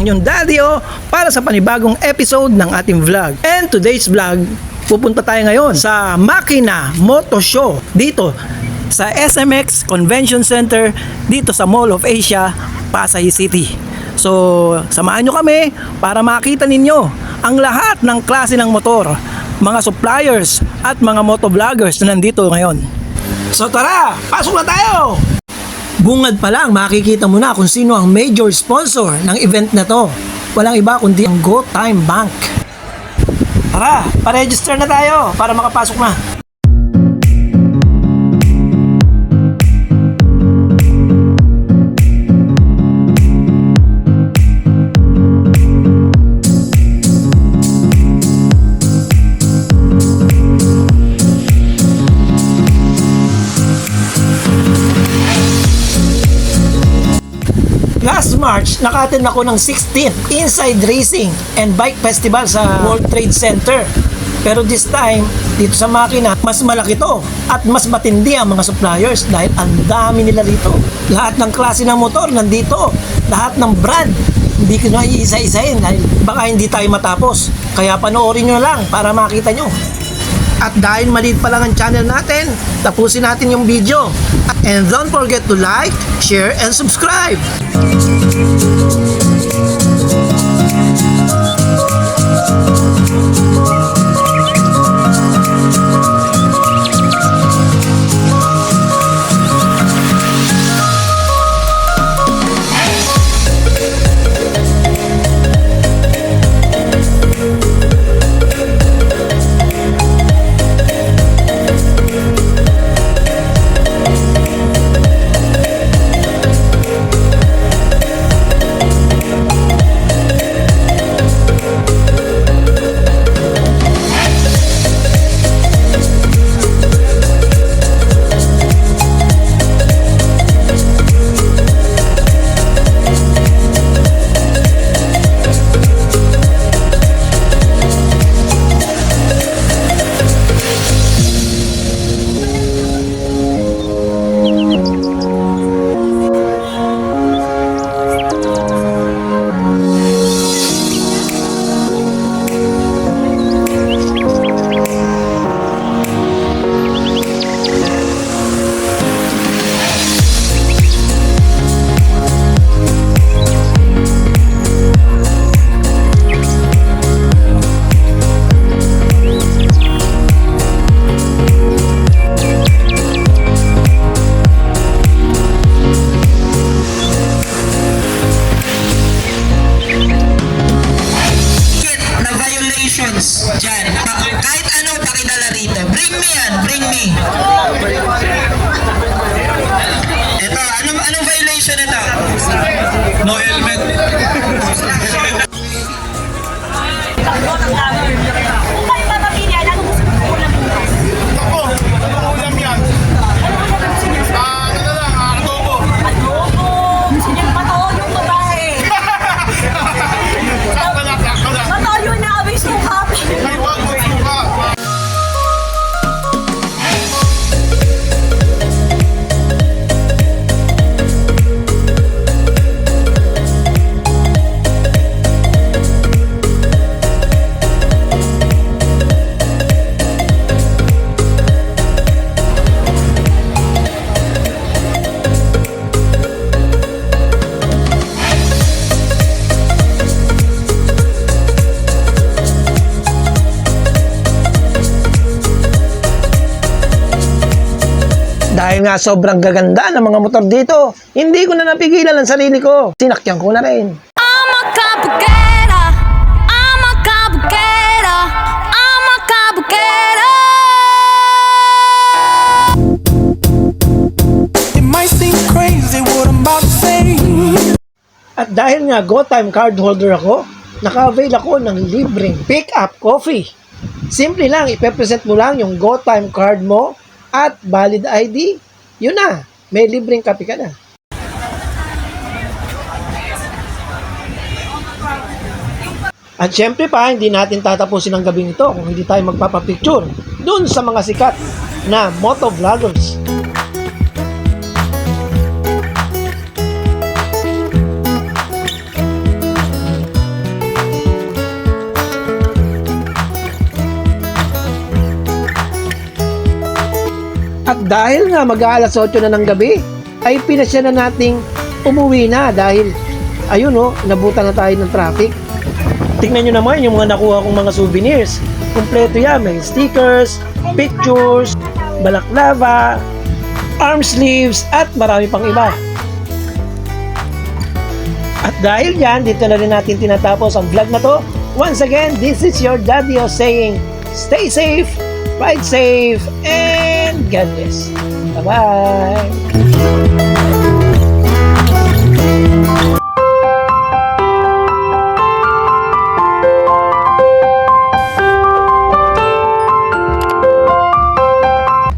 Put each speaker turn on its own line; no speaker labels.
ang inyong daddy o para sa panibagong episode ng ating vlog. And today's vlog, pupunta tayo ngayon sa Makina Moto Show dito sa SMX Convention Center dito sa Mall of Asia, Pasay City. So, samahan nyo kami para makita ninyo ang lahat ng klase ng motor, mga suppliers at mga motovloggers na nandito ngayon. So tara, pasok na tayo! Bungad pa lang, makikita mo na kung sino ang major sponsor ng event na to. Walang iba kundi ang Go Time Bank. Tara, pa-register na tayo para makapasok na. Last March, nakaten ako ng 16th Inside Racing and Bike Festival sa World Trade Center. Pero this time, dito sa makina, mas malaki to at mas matindi ang mga suppliers dahil ang dami nila dito. Lahat ng klase ng motor nandito. Lahat ng brand. Hindi ko na iisa-isahin dahil baka hindi tayo matapos. Kaya panoorin nyo lang para makita nyo. At dahil maliit pa lang ang channel natin, tapusin natin yung video. And don't forget to like, share, and subscribe.
Bakit
Dahil nga sobrang gaganda ng mga motor dito, hindi ko na napigilan ang sarili ko. Sinakyan ko na rin.
I'm a cabuquera. I'm a cabuquera. I'm a cabuquera.
It might seem crazy what I'm about to say.
At dahil nga Go Time card holder ako, naka-avail ako ng libreng pick-up coffee. Simple lang, ipepresent mo lang yung Go Time card mo at valid ID. Yun na, may libreng kape ka na. At syempre pa, hindi natin tatapusin ang gabing ito kung hindi tayo magpapapicture dun sa mga sikat na motovloggers. At dahil nga mag-aalas 8 na ng gabi, ay pinasya na nating umuwi na dahil ayun oh, nabutan na tayo ng traffic. Tingnan nyo naman yung mga nakuha kong mga souvenirs. Kompleto yan. May stickers, pictures, balaklava, arm sleeves, at marami pang iba. At dahil yan, dito na rin natin tinatapos ang vlog na to. Once again, this is your Daddy O saying, stay safe, ride safe, and God bless. Bye-bye!